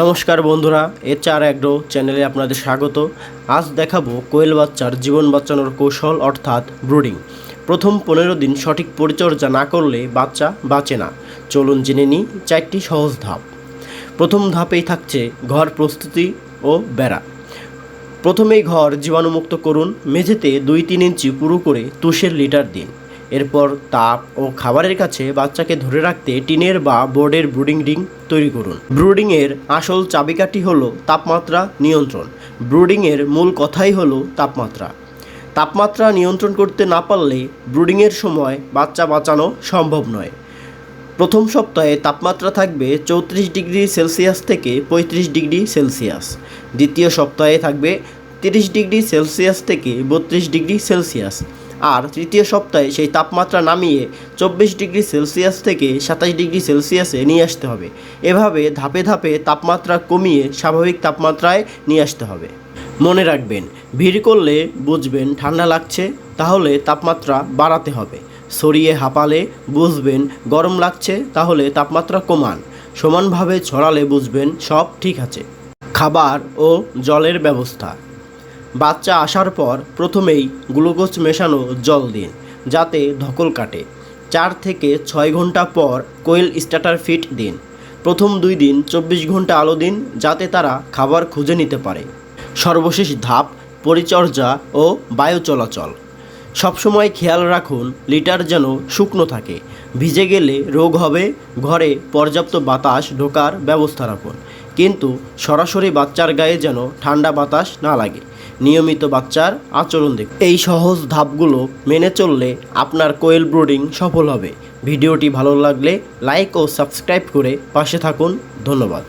নমস্কার বন্ধুরা এর চার অ্যাগ্রো চ্যানেলে আপনাদের স্বাগত। আজ দেখাবো কোয়েল বাচ্চার জীবন বাঁচানোর কৌশল অর্থাৎ ব্রুডিং। প্রথম পনেরো দিন সঠিক পরিচর্যা না করলে বাচ্চা বাঁচে না। চলুন জেনে নিই চারটি সহজ ধাপ। প্রথম ধাপেই থাকছে ঘর প্রস্তুতি ও বেড়া। প্রথমেই ঘর জীবাণুমুক্ত করুন, মেঝেতে দুই তিন ইঞ্চি পুরো করে তুষের লিটার দিন। এরপর তাপ ও খাবারের কাছে বাচ্চাকে ধরে রাখতে টিনের বা বোর্ডের ব্রুডিং রিং তৈরি করুন। ব্রুডিংয়ের আসল চাবিকাঠি হলো তাপমাত্রা নিয়ন্ত্রণ। ব্রুডিংয়ের মূল কথাই হলো তাপমাত্রা। তাপমাত্রা নিয়ন্ত্রণ করতে না পারলে ব্রুডিংয়ের সময় বাচ্চা বাঁচানো সম্ভব নয়। প্রথম সপ্তাহে তাপমাত্রা থাকবে চৌত্রিশ ডিগ্রি সেলসিয়াস থেকে পঁয়ত্রিশ ডিগ্রি সেলসিয়াস। দ্বিতীয় সপ্তাহে থাকবে তিরিশ ডিগ্রি সেলসিয়াস থেকে বত্রিশ ডিগ্রি সেলসিয়াস। আর তৃতীয় সপ্তাহে সেই তাপমাত্রা নামিয়ে চব্বিশ ডিগ্রি সেলসিয়াস থেকে সাতাশ ডিগ্রি সেলসিয়াসে নিয়ে আসতে হবে। এভাবে ধাপে ধাপে তাপমাত্রা কমিয়ে স্বাভাবিক তাপমাত্রায় নিয়ে আসতে হবে। মনে রাখবেন, ভিড় করলে বুঝবেন ঠান্ডা লাগছে, তাহলে তাপমাত্রা বাড়াতে হবে। সরিয়ে হাঁপালে বুঝবেন গরম লাগছে, তাহলে তাপমাত্রা কমান। সমানভাবে ছড়ালে বুঝবেন সব ঠিক আছে। খাবার ও জলের ব্যবস্থা। বাচ্চা আসার পর প্রথমেই গ্লুকোজ মেশানো জল দিন, যাতে ধকল কাটে। চার থেকে ছয় ঘণ্টা পর কোয়েল স্টার্টার ফিট দিন। প্রথম দুই দিন চব্বিশ ঘণ্টা আলো দিন, যাতে তারা খাবার খুঁজে নিতে পারে। সর্বশেষ ধাপ, পরিচর্যা ও বায়ু চলাচল সবসময় খেয়াল রাখুন, লিটার যেন শুকনো থাকে। ভিজে গেলে রোগ হবে, ঘরে পর্যাপ্ত বাতাস ঢোকার ব্যবস্থা রাখুন। কিন্তু সরাসরি বাচ্চার গায়ে যেন ঠান্ডা বাতাস না লাগে। নিয়মিত বাচ্চার আচরণ দেখুন। এই সহজ ধাপগুলো মেনে চললে আপনার কোয়েল ব্রোডিং সফল হবে। ভিডিওটি ভালো লাগলে লাইক ও সাবস্ক্রাইব করে পাশে থাকুন। ধন্যবাদ।